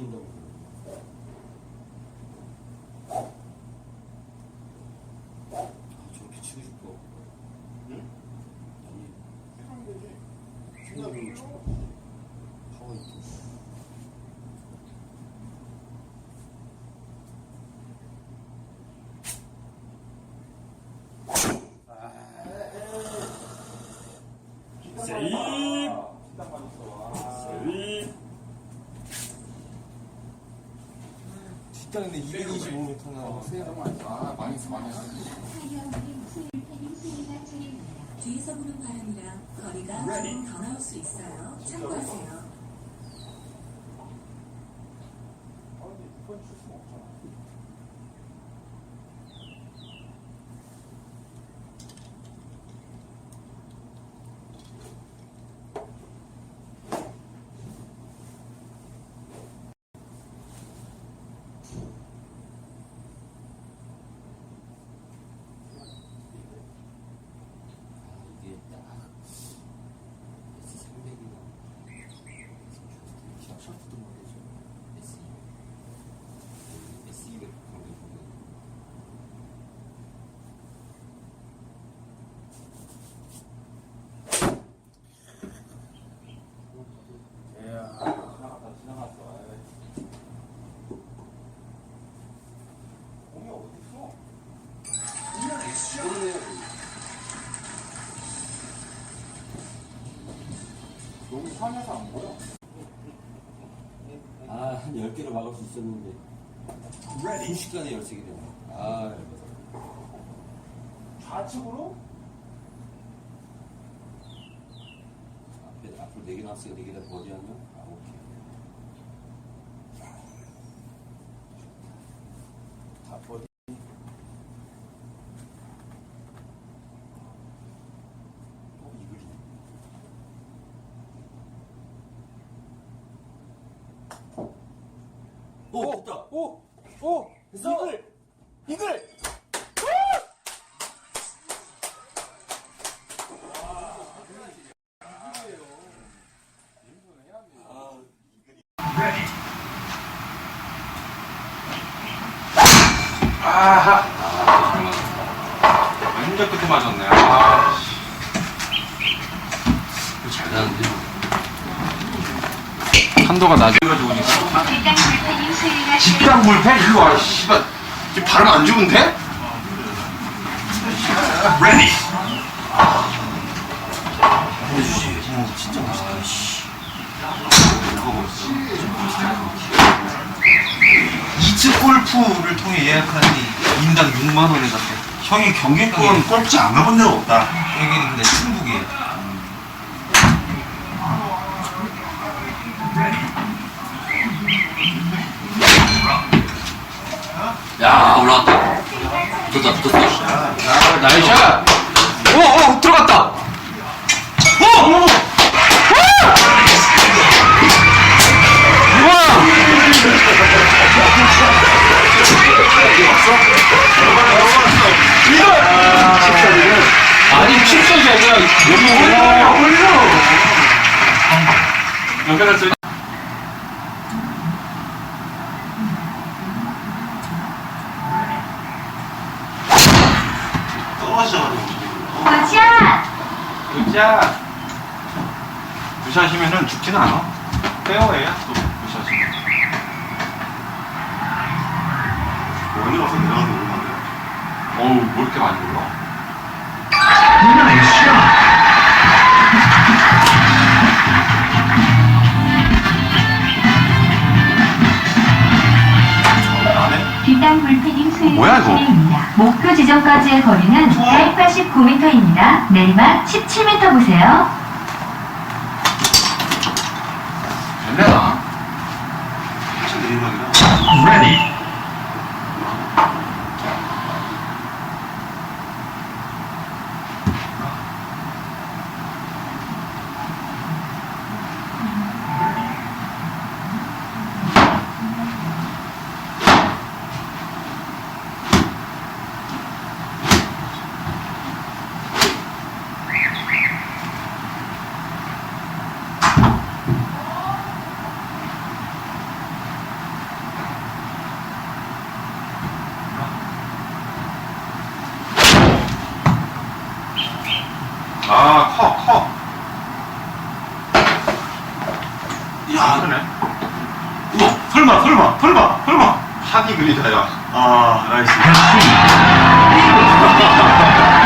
죽인다고. 아, 저렇게 치고 싶어. 응? 아니, 치고. 파워 있고. 세이브! 딱 맞았어. 세이브! 뒷땅인데 225m 나. 세이브 맞았어. 아, 많이 했어, 많이 했어. 뒤에서 부는 바람이라 거리가 조금 더 나올 수 있어요. 참고하세요. 아, 근데 이번 줄 수는 없잖아. 이게 딱 S300이나 샤프트 모델이죠. S200. S200 정도 보면 이야. 지나갔다, 지나갔어. 에이. 공이 어딨어? 너무 산에서 안 보여. 아, 한 10개로 막을 수 있었는데. 순식간에 13개 되네. 아, 좌측으로? 앞에, 앞으로 4개 나왔으니까 4개 다 버디하면? 아, 오케이. 다 버디. 어, 이글이네. 오, 됐다! 오! 오! 이글! 이글! 아하! 완전 끝에 맞았네. 아, 씨. 잘 나는데? 한도가 낮아가지고 집장 불펜 일로 와 씨발 지금 발음 안 좋은데? 레디 해주지. 진짜 멋있다, 씨. 이츠 골프를 통해 예약하니 인당 6만 원에 잡혀. 형이 경기권 골프지 안 가본 데가 없다. 여기는 근데 충북 아, 나이샷 오! 오! 들어갔다 오! 아니 칩샷이 아니라 여기 올려 올려 연결했어 떨어져가지고. 굿샷! 굿자 굿샷이면은 죽지는 않아. 페어웨이야 또 굿샷이 원이 와서 내려가서 오르는데. 어우 뭐 이렇게 많이 올라 뒷땅 뭐야, 이거? 목표 지점까지의 거리는 189m입니다. 내리막 17m 보세요. 됐네나 사실 내리막이라. 아, 커, 커. 야, 그러네. 우와, 설마, 설마, 설마, 설마. 하기 그리다, 야. 아, 나이스.